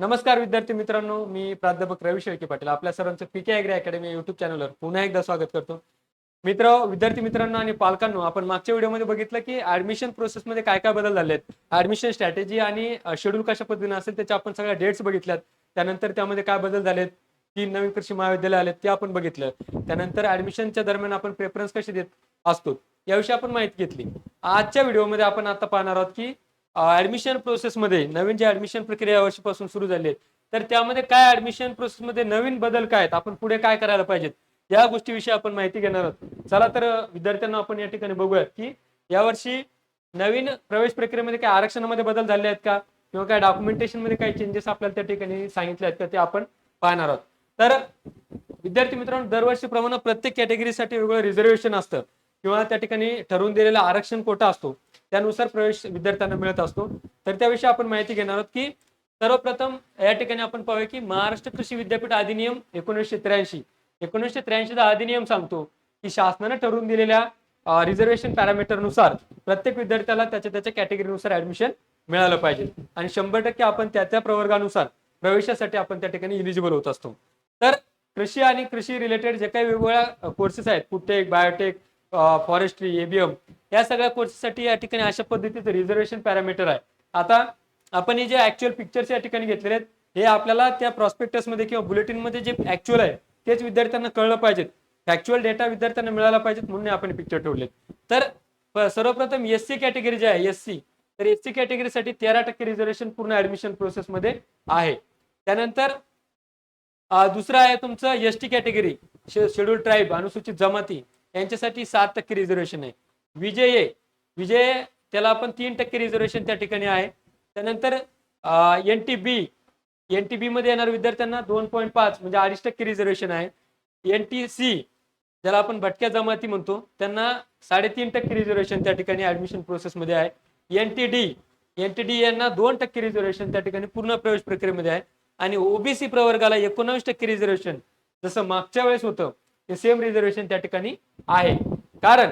नमस्कार विद्यार्थी मित्रांनो मी प्राध्यापक रवी शेळके पाटील. आपल्या सर्वांचं पीके अॅग्री अकॅडमी युट्यूब चॅनलवर पुन्हा एकदा स्वागत करतो. मित्र विद्यार्थी मित्रांनो आणि पालकांनो आपण मागच्या व्हिडिओमध्ये बघितलं की ऍडमिशन प्रोसेसमध्ये काय काय बदल झाले आहेत ऍडमिशन स्ट्रॅटेजी आणि शेड्यूल कशा पद्धतीने असेल त्याच्या आपण सगळ्या डेट्स बघितल्यात. त्यानंतर त्यामध्ये काय बदल झालेत तीन नवीन कृषी महाविद्यालय आलेत ते आपण बघितलं. त्यानंतर ऍडमिशनच्या दरम्यान आपण प्रेफरन्स कसे देत असतो याविषयी आपण माहिती घेतली. आजच्या व्हिडिओमध्ये आपण आता पाहणार आहोत की ऍडमिशन प्रोसेसमध्ये नवीन जे ऍडमिशन प्रक्रिया यावर्षीपासून सुरू झाली आहे तर त्यामध्ये काय ऍडमिशन प्रोसेसमध्ये नवीन बदल काय आहेत? आपण पुढे काय करायला पाहिजेत? या गोष्टीविषयी आपण माहिती घेणार आहोत. चला तर विद्यार्थ्यांना आपण या ठिकाणी बघूयात की यावर्षी नवीन प्रवेश प्रक्रियेमध्ये काय आरक्षणामध्ये बदल झाले आहेत का? किंवा काय डॉक्युमेंटेशनमध्ये काही चेंजेस आपल्याला त्या ठिकाणी सांगितले आहेत का? ते आपण पाहणार आहोत. तर विद्यार्थी मित्रांनो दरवर्षीप्रमाणे प्रत्येक कॅटेगरीसाठी वेगवेगळं रिझर्वेशन असतं. किंवा त्या ठिकाणी ठरवून दिलेला आरक्षण कोटा असतो. त्यानुसार प्रवेश विद्यार्थ्यांना मिळत असतो. तर त्याविषयी आपण माहिती घेणार आहोत की सर्वप्रथम या ठिकाणी आपण पाहूया की महाराष्ट्र कृषी विद्यापीठ अधिनियम एकोणीसशे त्र्याऐंशी. एकोणीसशे त्र्याऐंशीचा अधिनियम सांगतो की शासनाने ठरवून दिलेल्या रिझर्वेशन पॅरामीटरनुसार प्रत्येक विद्यार्थ्याला त्याच्या त्याच्या कॅटेगरीनुसार ऍडमिशन मिळालं पाहिजे. आणि शंभर टक्के आपण त्या त्या प्रवर्गानुसार प्रवेशासाठी आपण त्या ठिकाणी इलिजिबल होत असतो. तर कृषी आणि कृषी रिलेटेड जे काही वेगवेगळ्या कोर्सेस आहेत फुटेक बायोटेक फॉरेस्ट्री एबीएम या सगळ्या कोर्सेससाठी या ठिकाणी अशा पद्धतीचं रिझर्वेशन पॅरामीटर आहे. आता आपण हे जे ऍक्च्युअल पिक्चर्स या ठिकाणी घेतलेले आहेत हे आपल्याला त्या प्रॉस्पेक्टसमध्ये किंवा बुलेटिनमध्ये जे ऍक्च्युअल आहे तेच विद्यार्थ्यांना कळलं पाहिजेत. फॅक्च्युअल डेटा विद्यार्थ्यांना मिळाला पाहिजेत म्हणून आपण पिक्चर ठेवले तर सर्वप्रथम एस सी कॅटेगरी जे आहे एस सी तर एस सी कॅटेगरीसाठी तेरा टक्के रिझर्वेशन पूर्ण ऍडमिशन प्रोसेसमध्ये आहे. त्यानंतर दुसरं आहे तुमचं S T category schedule tribe अनुसूचित जमाती यांच्यासाठी सात टक्के रिझर्वेशन आहे. विजय ए विजय त्याला आपण तीन टक्के रिझर्वेशन त्या ठिकाणी आहे. त्यानंतर N T B N T B मध्ये येणार विद्यार्थ्यांना दोन पॉईंट पाच म्हणजे अडीच टक्के रिझर्वेशन आहे. एन टी सी ज्याला आपण भटक्या जमाती म्हणतो त्यांना साडेतीन टक्के रिझर्वेशन त्या ठिकाणी ऍडमिशन प्रोसेसमध्ये आहे. N T D N T D यांना दोन टक्के रिझर्वेशन त्या ठिकाणी पूर्ण प्रवेश प्रक्रियेमध्ये आहे. आणि ओबीसी प्रवर्गाला एकोणावीस टक्के रिझर्वेशन जसं मागच्या वेळेस होतं ते सेम रिझर्वेशन त्या ठिकाणी आहे. कारण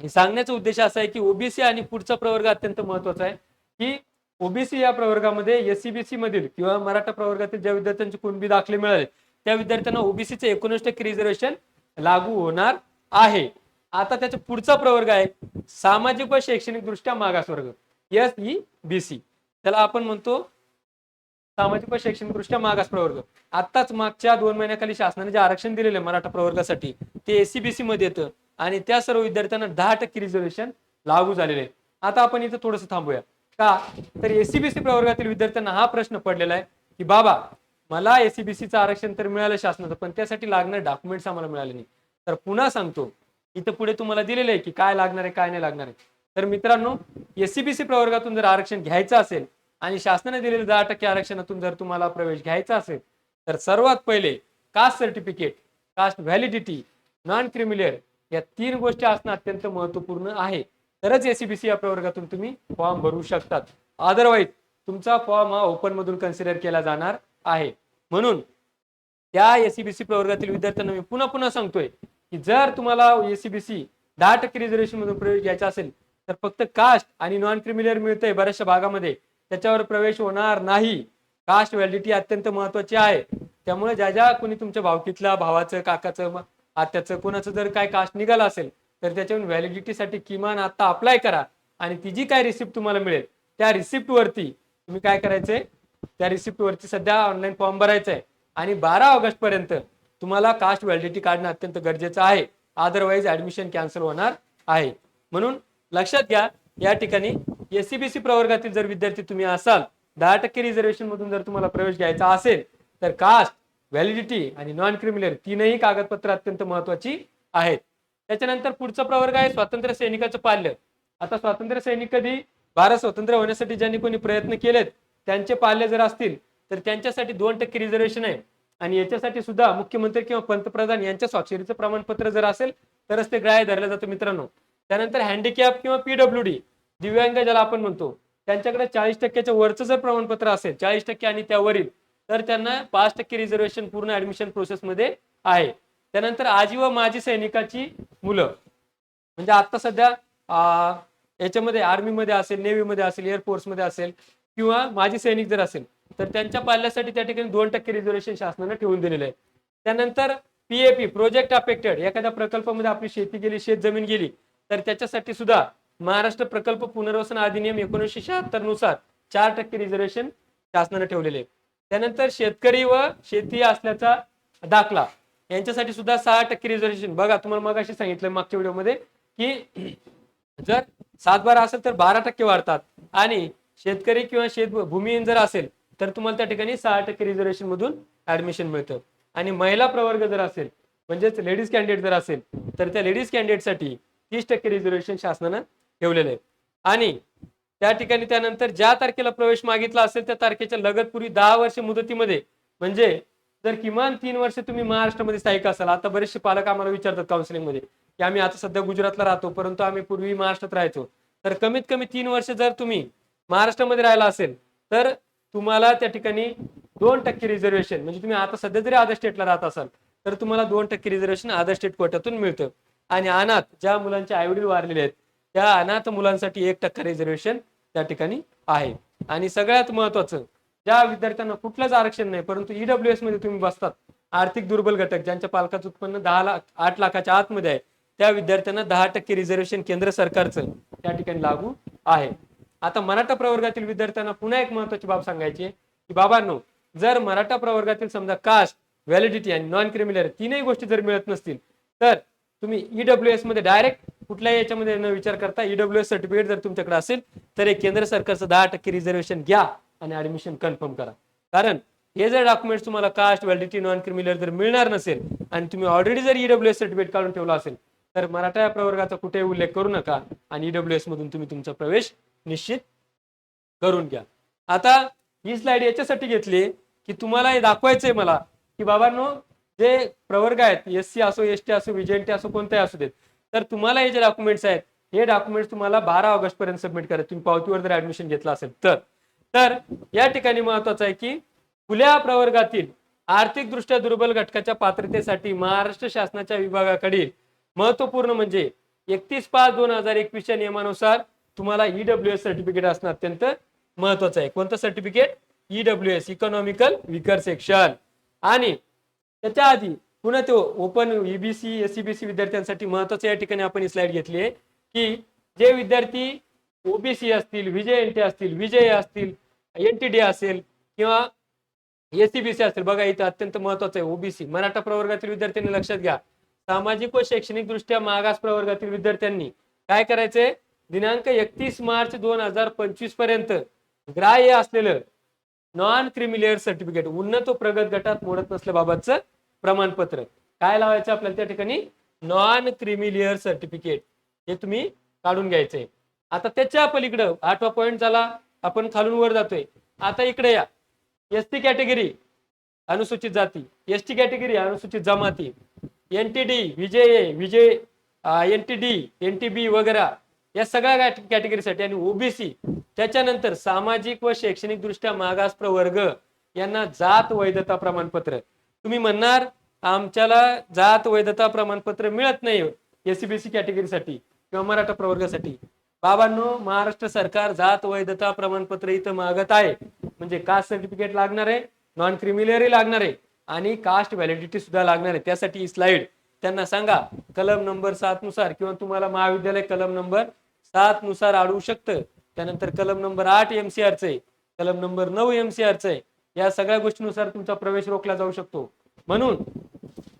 सांगण्याचा उद्देश असा आहे की ओबीसी आणि पुढचा प्रवर्ग अत्यंत महत्त्वाचा आहे. की ओबीसी या प्रवर्गामध्ये एससीबीसी मधील किंवा मराठा प्रवर्गातील ज्या विद्यार्थ्यांचे कुणबी दाखले मिळाले त्या विद्यार्थ्यांना ओबीसीचे एकोणीस टक्के रिझर्वेशन लागू होणार आहे. आता त्याचा पुढचा प्रवर्ग आहे सामाजिक व शैक्षणिक दृष्ट्या मागासवर्ग एस ई बी सी त्याला आपण म्हणतो सामाजिक व शैक्षणिक दृष्ट्या मागास प्रवर्ग. आताच मागच्या दोन महिन्याखाली शासनाने जे आरक्षण दिलेलं आहे मराठा प्रवर्गासाठी ते एसीबीसी मध्ये येतं. आणि त्या सर्व विद्यार्थ्यांना दहा टक्के रिझर्वेशन लागू झालेले आहे आता आपण इथं थोडंसं थांबूया. का? तर एसीबीसी प्रवर्गातील विद्यार्थ्यांना हा प्रश्न पडलेला आहे की बाबा मला एसीबीसीचं आरक्षण तर मिळालं शासनाचं पण त्यासाठी लागणारे डॉक्युमेंट्स आम्हाला मिळाले नाही. तर पुन्हा सांगतो इथं पुढे तुम्हाला दिलेलं आहे की काय लागणार आहे काय नाही लागणार आहे. तर मित्रांनो एससीबीसी प्रवर्गातून जर आरक्षण घ्यायचं असेल आणि शासनाने दिलेलं दहा टक्के आरक्षणातून जर तुम्हाला प्रवेश घ्यायचा असेल तर सर्वात पहिले caste certificate caste validity non creamy layer या तीन गोष्टी असणं अत्यंत महत्त्वपूर्ण आहे. तरच एसीबीसी या प्रवर्गातून तुम्ही फॉर्म भरू शकतात. अदरवाईज तुमचा फॉर्म हा ओपन मधून कन्सिडर केला जाणार आहे. म्हणून त्या एसीबीसी प्रवर्गातील विद्यार्थ्यांना मी पुन्हा पुन्हा सांगतोय की जर तुम्हाला एसीबीसी दहा टक्के रिझर्वेशन मधून प्रवेश घ्यायचा असेल तर फक्त कास्ट आणि नॉन क्रिमिलियर मिळतंय बऱ्याचशा भागामध्ये. त्याच्यावर प्रवेश होणार नाही. कास्ट व्हॅलिडिटी अत्यंत महत्वाची आहे. त्यामुळे ज्या ज्या कोणी तुमच्या भावकीतल्या भावाचं काकाचं म- आत्याचं कोणाचं जर काय कास्ट निघाला असेल तर त्याच्यावर व्हॅलिडिटीसाठी किमान आता अप्लाय करा. आणि ती जी काय रिसिप्ट तुम्हाला मिळेल त्या रिसिप्ट वरती तुम्ही काय करायचंय? त्या रिसिप्ट वरती सध्या ऑनलाईन फॉर्म भरायचा आहे आणि बारा ऑगस्ट पर्यंत तुम्हाला कास्ट व्हॅलिडिटी काढणं अत्यंत गरजेचं आहे. अदरवाईज ऍडमिशन कॅन्सल होणार आहे. म्हणून लक्षात घ्या या ठिकाणी एससीबीसी प्रवर्गातील जर विद्यार्थी तुम्ही असाल दहा टक्के रिझर्वेशन मधून जर तुम्हाला प्रवेश घ्यायचा असेल तर कास्ट व्हॅलिडिटी आणि नॉन क्रिमिनल तीनही कागदपत्र अत्यंत महत्वाची आहेत. त्याच्यानंतर पुढचा प्रवर्ग आहे स्वातंत्र्य सैनिकाचं पाल्य. आता स्वातंत्र्य सैनिक कधी भारत स्वतंत्र होण्यासाठी ज्यांनी कोणी प्रयत्न केलेत त्यांचे पाल्य जर असतील तर त्यांच्यासाठी दोन टक्के रिझर्वेशन आहे. आणि याच्यासाठी सुद्धा मुख्यमंत्री किंवा पंतप्रधान यांच्या स्वाक्षरीचं प्रमाणपत्र जर असेल तरच ते ग्राह्य धरलं जातं मित्रांनो. त्यानंतर हँडिकॅप किंवा पीडब्ल्यू डी दिव्यांग ज्याला आपण म्हणतो त्यांच्याकडे चाळीस टक्क्याच्या वरचं जर प्रमाणपत्र असेल चाळीस टक्के आणि त्यावरील तर त्यांना पाच टक्के रिझर्वेशन पूर्ण ऍडमिशन प्रोसेसमध्ये आहे. त्यानंतर आजी व माजी सैनिकाची मुलं. म्हणजे आता सध्या याच्यामध्ये आर्मीमध्ये असेल नेव्हीमध्ये असेल एअरफोर्समध्ये असेल किंवा माजी सैनिक जर असेल तर त्यांच्या पाल्यासाठी त्या ठिकाणी दोन टक्के रिझर्वेशन शासनानं ठेवून दिलेलं आहे. त्यानंतर पीएपी प्रोजेक्ट अफेक्टेड एखाद्या प्रकल्पामध्ये आपली शेती गेली शेत जमीन गेली तर त्याच्यासाठी सुद्धा महाराष्ट्र प्रकल्प पुनर्वसन अधिनियम एकोणीसशे शहात्तरनुसार चार टक्के रिझर्वेशन शासनानं ठेवलेले आहे त्यानंतर शेतकरी व शेती असल्याचा दाखला. यांच्यासाठी सुद्धा सहा टक्के रिझर्वेशन बघा तुम्हाला मग अशी सांगितलं मागच्या व्हिडिओमध्ये की जर सात बारा असेल तर बारा टक्के वाढतात. आणि शेतकरी किंवा शेत भूमिहीन जर असेल तर तुम्हाला त्या ठिकाणी सहा टक्के रिझर्वेशन मधून ऍडमिशन मिळतं. आणि महिला प्रवर्ग जर असेल म्हणजेच लेडीज कॅन्डिडेट जर असेल तर त्या लेडीज कॅन्डिडेटसाठी तीस टक्के रिझर्वेशन शासनानं ठेवलेलं आहे. आणि त्या ठिकाणी त्यानंतर ज्या तारखेला प्रवेश मागितला असेल त्या तारखेच्या लगतपूर्वी दहा वर्ष मुदतीमध्ये. म्हणजे जर किमान तीन वर्ष तुम्ही महाराष्ट्रामध्ये स्थायिक असाल आता बरेचसे पालक आम्हाला विचारतात काउन्सिलिंगमध्ये की आम्ही आता सध्या गुजरातला राहतो परंतु आम्ही पूर्वी महाराष्ट्रात राहायचो. तर कमीत कमी तीन वर्ष जर तुम्ही महाराष्ट्रामध्ये राहिला असेल तर तुम्हाला त्या ठिकाणी दोन टक्के रिझर्वेशन म्हणजे तुम्ही आता सध्या जरी अदर स्टेटला राहत असाल तर तुम्हाला दोन टक्के रिझर्वेशन अदर स्टेट कोट्यातून मिळतं. आणि अनाथ ज्या मुलांचे आईवडील वारलेले आहेत त्या अनाथ मुलांसाठी एक टक्का रिझर्वेशन त्या ठिकाणी आहे. आणि सगळ्यात महत्वाचं ज्या विद्यार्थ्यांना कुठलंच आरक्षण नाही परंतु ईडब्ल्यू एसमध्ये तुम्ही बसतात आर्थिक दुर्बल घटक ज्यांच्या पालकाचं उत्पन्न दहा लाख आठ लाखाच्या आतमध्ये आहे त्या विद्यार्थ्यांना दहा टक्के रिझर्वेशन केंद्र सरकारचं त्या ठिकाणी लागू आहे. आता मराठा प्रवर्गातील विद्यार्थ्यांना पुन्हा एक महत्वाची बाब सांगायची की बाबांनो जर मराठा प्रवर्गातील समजा कास्ट व्हॅलिडिटी आणि नॉन क्रिमिनल तीनही गोष्टी जर मिळत नसतील तर तुम्ही ईडब्ल्यू एसमध्ये डायरेक्ट कुठल्याही याच्यामध्ये न विचार करता ईडब्ल्यू एस सर्टिफिकेट जर तुमच्याकडे असेल तर एक केंद्र सरकारचं दहा टक्के रिझर्वेशन घ्या आणि ऍडमिशन कन्फर्म करा. कारण हे जर डॉक्युमेंट्स तुम्हाला कास्ट व्हॅलिडिटी नॉन क्रिमिनल जर मिळणार नसेल आणि तुम्ही ऑलरेडी जर ईडब्ल्यू एस सर्टिफिकेट काढून ठेवला असेल तर मराठा या प्रवर्गाचा कुठेही उल्लेख करू नका आणि ईडब्ल्यू एस मधून तुम्ही तुमचा प्रवेश निश्चित करून घ्या. आता ही स्लाइड याच्यासाठी घेतली की तुम्हाला हे दाखवायचंय मला की बाबांनो जे प्रवर्ग आहेत एस सी असो एस टी असो विजेंटी असो कोणत्याही असू देत तर तुम्हाला हे जे डॉक्युमेंट्स आहेत हे डॉक्युमेंट्स तुम्हाला बारा ऑगस्ट पर्यंत सबमिट करायचे तुम्ही पावतीवर जर ऍडमिशन घेतलं असेल तर. तर या ठिकाणी महत्वाचं आहे की खुल्या प्रवर्गातील आर्थिकदृष्ट्या दुर्बल घटकाच्या पात्रतेसाठी महाराष्ट्र शासनाच्या विभागाकडील महत्त्वपूर्ण म्हणजे एकतीस पाच दोन हजार एकवीसच्या नियमानुसार तुम्हाला ईडब्ल्यू एस सर्टिफिकेट असणं अत्यंत महत्वाचं आहे. कोणतं certificate EWS economical weaker section आणि त्याच्या आधी पुन्हा तो ओपन ईबीसी एस सी विद्यार्थ्यांसाठी महत्वाचं या ठिकाणी आपण ही स्लाइड घेतली आहे की जे विद्यार्थी ओबीसी असतील विजय एन टी असतील विजय असतील एन टी डी असेल किंवा एसीबीसी असेल बघा इथं अत्यंत महत्वाचं आहे ओबीसी मराठा प्रवर्गातील विद्यार्थ्यांनी लक्षात घ्या. सामाजिक व शैक्षणिक दृष्ट्या मागास प्रवर्गातील विद्यार्थ्यांनी काय करायचंय? दिनांक एकतीस मार्च दोन हजार पंचवीसपर्यंत ग्राह्य असलेलं नॉन क्रिमिलेअर सर्टिफिकेट उन्नत प्रगत गटात मोडत नसल्याबाबतचं प्रमाणपत्र. काय लावायचं आपल्याला त्या ठिकाणी? नॉन क्रिमिलियर सर्टिफिकेट हे तुम्ही काढून घ्यायचंय. आता त्याच्या पलीकडं आठवा पॉईंट झाला. आपण खालून वर जातोय. आता इकडे या. एस टी कॅटेगरी अनुसूचित जाती. एस टी कॅटेगरी अनुसूचित जमाती. N T D Vijay A Vijay N T D N T B वगैरे. या सगळ्या कॅटेगरीसाठी आणि ओबीसी त्याच्यानंतर सामाजिक व शैक्षणिक दृष्ट्या मागास प्रवर्ग यांना जात वैधता प्रमाणपत्र. तुम्ही म्हणणार आमच्याला जात वैधता प्रमाणपत्र मिळत नाही एसीबीसी कॅटेगरीसाठी किंवा मराठा प्रवर्गासाठी. बाबांनो महाराष्ट्र सरकार जात वैधता प्रमाणपत्र इथं मागत आहे. म्हणजे कास्ट सर्टिफिकेट लागणार आहे नॉन क्रिमिलरी लागणार आहे आणि कास्ट व्हॅलिडिटी सुद्धा लागणार आहे. त्यासाठी ही स्लाइड त्यांना सांगा. कलम नंबर सात नुसार किंवा तुम्हाला महाविद्यालय कलम नंबर सात नुसार अडवू शकतं. त्यानंतर कलम नंबर आठ एमसीआरचं आहे कलम नंबर नऊ एमसीआरचं आहे या सगळ्या गोष्टीनुसार तुमचा प्रवेश रोखला जाऊ शकतो. म्हणून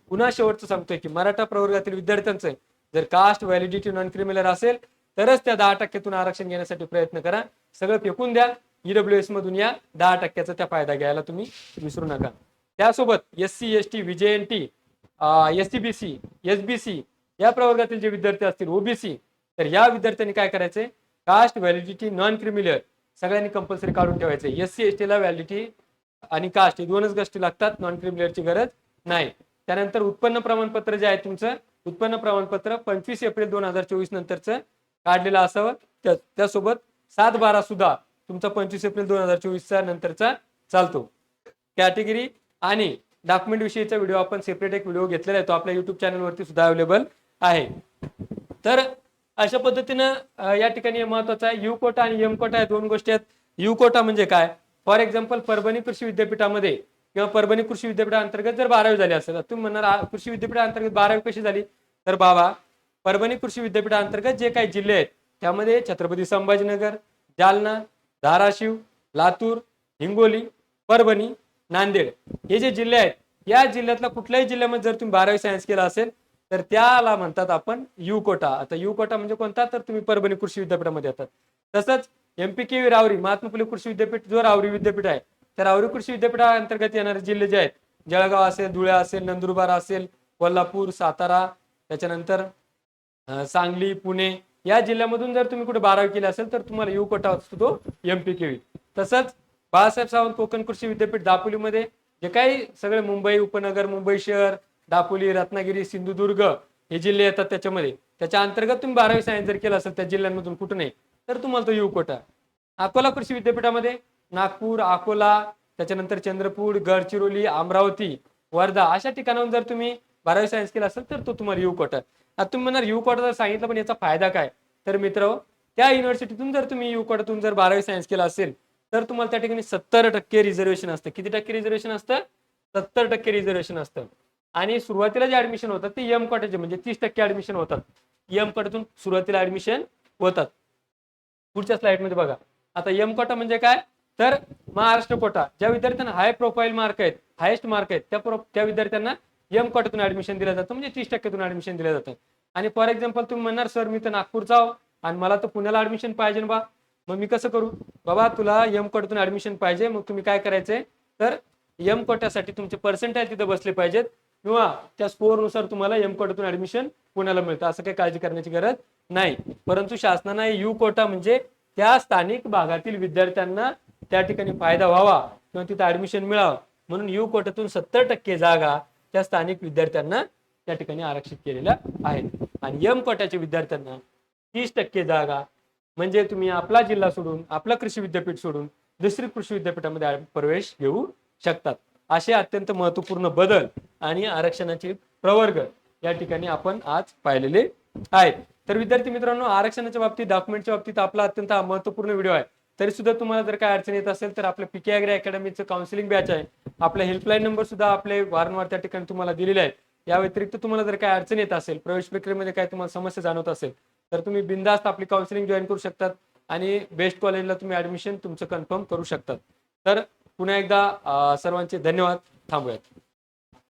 पुन्हा शेवटचं सांगतोय की मराठा प्रवर्गातील विद्यार्थ्यांचं जर कास्ट व्हॅलिडिटी नॉन क्रिमिनल असेल तरच त्या दहा टक्क्यातून आरक्षण घेण्यासाठी प्रयत्न करा. सगळं फेकून द्या. ईडब्ल्यू एस मधून या दहा टक्क्याचा त्या फायदा घ्यायला तुम्ही विसरू नका. त्यासोबत एस सी एस टी विजय N T S C B C S B C या प्रवर्गातील जे विद्यार्थी असतील ओबीसी तर या विद्यार्थ्यांनी काय करायचंय? कास्ट व्हॅलिडिटी नॉन क्रिमिनल सगळ्यांनी कंपल्सरी काढून ठेवायचं. एस सी एस टीला व्हॅलिडिटी आणि कास्ट हे दोनच गोष्टी लागतात नॉन क्रिमिनलची गरज नाही. त्यानंतर उत्पन्न प्रमाणपत्र जे आहे तुमचं उत्पन्न प्रमाणपत्र पंचवीस एप्रिल दोन हजार चोवीस नंतरचं काढलेलं असावं. त्या- त्यासोबत सात बारा सुद्धा तुमचा पंचवीस एप्रिल दोन हजार चोवीसचा नंतरचा चालतो. कॅटेगरी आणि डॉक्युमेंट विषयीचा व्हिडिओ आपण सेपरेट एक व्हिडिओ घेतलेला आहे तो आपल्या युट्यूब चॅनलवरती सुद्धा अवेलेबल आहे. तर अशा पद्धतीनं या ठिकाणी महत्वाचं आहे. यू कोटा आणि एम कोटा या दोन गोष्टी आहेत. यू कोटा म्हणजे काय? फॉर एक्झाम्पल परभणी कृषी विद्यापीठामध्ये किंवा परभणी कृषी विद्यापीठाअंतर्गत जर बारावी झाली असेल तर तुम्ही म्हणणार कृषी विद्यापीठाअंतर्गत बारावी कशी झाली? तर बाबा परभणी कृषी विद्यापीठाअंतर्गत जे काही जिल्हे आहेत त्यामध्ये छत्रपती संभाजीनगर जालना धाराशिव लातूर हिंगोली परभणी नांदेड हे जे जिल्हे आहेत या जिल्ह्यातला कुठल्याही जिल्ह्यामध्ये जर तुम्ही बारावी सायन्स केला असेल तर त्याला म्हणतात आपण यू कोटा आता यू कोटा म्हणजे कोणता? तर तुम्ही परभणी कृषी विद्यापीठामध्ये येतात. तसंच एमपी एमपीके रावरी महात्मा फुले कृषी विद्यापीठ जो रावरी विद्यापीठ आहे त्या रावरी कृषी विद्यापीठाअंतर्गत येणारे जिल्हे जे आहेत जळगाव असेल धुळे असेल नंदुरबार असेल कोल्हापूर सातारा त्याच्यानंतर सांगली पुणे या जिल्ह्यामधून जर तुम्ही कुठे बारावी केली असेल तर तुम्हाला यू कोटा असतो तो एमपीके होईल तसंच बाळासाहेब सावंत कोकण कृषी विद्यापीठ दापोलीमध्ये जे काही सगळे मुंबई उपनगर मुंबई शहर दापोली रत्नागिरी सिंधुदुर्ग हे जिल्हे येतात त्याच्यामध्ये. त्याच्या अंतर्गत तुम्ही बारावी सायन्स जर केलं असेल त्या जिल्ह्यांमधून कुठं नाही तर तुम्हाला तो येऊ कोटा. अकोला कृषी विद्यापीठामध्ये नागपूर अकोला त्याच्यानंतर चंद्रपूर गडचिरोली अमरावती वर्धा अशा ठिकाणाहून जर तुम्ही बारावी सायन्स केला असेल तर तो तुम्हाला यू कोटा. आता तुम्ही म्हणणार यू कोटा जर सांगितलं पण याचा फायदा काय? तर मित्र त्या युनिव्हर्सिटीतून जर तुम्ही यू कोटातून जर बारावी सायन्स केला असेल तर तुम्हाला त्या ठिकाणी सत्तर टक्के रिझर्वेशन असतं. किती टक्के रिझर्वेशन असतं? सत्तर टक्के रिझर्वेशन असतं. आणि सुरुवातीला जे ऍडमिशन होतात ते एम कोटाचे म्हणजे तीस टक्के ऍडमिशन होतात. एम कोटातून सुरुवातीला ऍडमिशन होतात. पुढच्या स्लाइडमध्ये बघा. आता एम कोटा म्हणजे काय? तर महाराष्ट्र कोटा. ज्या विद्यार्थ्यांना हाय प्रोफाईल मार्क आहेत हायेस्ट मार्क आहेत त्या त्या विद्यार्थ्यांना एम कोटातून ऍडमिशन दिलं जातं. म्हणजे तीस टक्क्यातून ऍडमिशन दिलं जातं. आणि फॉर एक्झाम्पल तुम्ही म्हणणार सर मी तर नागपूरचा आहो आणि मला तर पुण्याला ऍडमिशन पाहिजे बा. मग मी कसं करू? बाबा तुला एम कोटातून ऍडमिशन पाहिजे. मग तुम्ही काय करायचंय? तर एम कोट्यासाठी तुमचे पर्सेंटेज तिथे बसले पाहिजेत. किंवा त्या स्कोअरनुसार तुम्हाला एम कोटातून ऍडमिशन पुण्याला मिळतं. असं काही काळजी करण्याची गरज नाही. परंतु शासनाने यू कोटा म्हणजे त्या स्थानिक भागातील विद्यार्थ्यांना त्या ठिकाणी फायदा व्हावा किंवा तिथं ऍडमिशन मिळावं. म्हणून यू कोटातून सत्तर टक्के जागा त्या स्थानिक विद्यार्थ्यांना त्या ठिकाणी आरक्षित केलेल्या आहेत. आणि एम कोटाच्या विद्यार्थ्यांना तीस टक्के जागा म्हणजे तुम्ही आपला जिल्हा सोडून आपला कृषी विद्यापीठ सोडून दुसरी कृषी विद्यापीठामध्ये प्रवेश घेऊ शकतात. असे अत्यंत महत्त्वपूर्ण बदल आणि आरक्षणाचे प्रवर्ग या ठिकाणी आपण आज पाहिलेले आहेत. तर विद्यार्थी मित्रांनो आरक्षणाच्या बाबतीत डॉक्युमेंटच्या बाबतीत आपला अत्यंत महत्त्वपूर्ण व्हिडिओ आहे. तरी सुद्धा तुम्हाला जर काय अडचण येत असेल तर आपल्या पीके अॅग्री अकॅडमीचं काउन्सिलिंग बॅच आहे. आपला हेल्पलाईन नंबर सुद्धा आपले वारंवार त्या ठिकाणी तुम्हाला दिलेले आहेत. या व्यतिरिक्त तुम्हाला जर काय अडचण येत असेल प्रवेश प्रक्रियेमध्ये काय तुम्हाला समस्या जाणवत असेल तर तुम्ही बिंदास्त आपली काउन्सिलिंग जॉईन करू शकतात आणि बेस्ट कॉलेजला तुम्ही ऍडमिशन तुमचं कन्फर्म करू शकतात. तर पुन्हा एकदा सर्वांचे धन्यवाद. थांबूयात.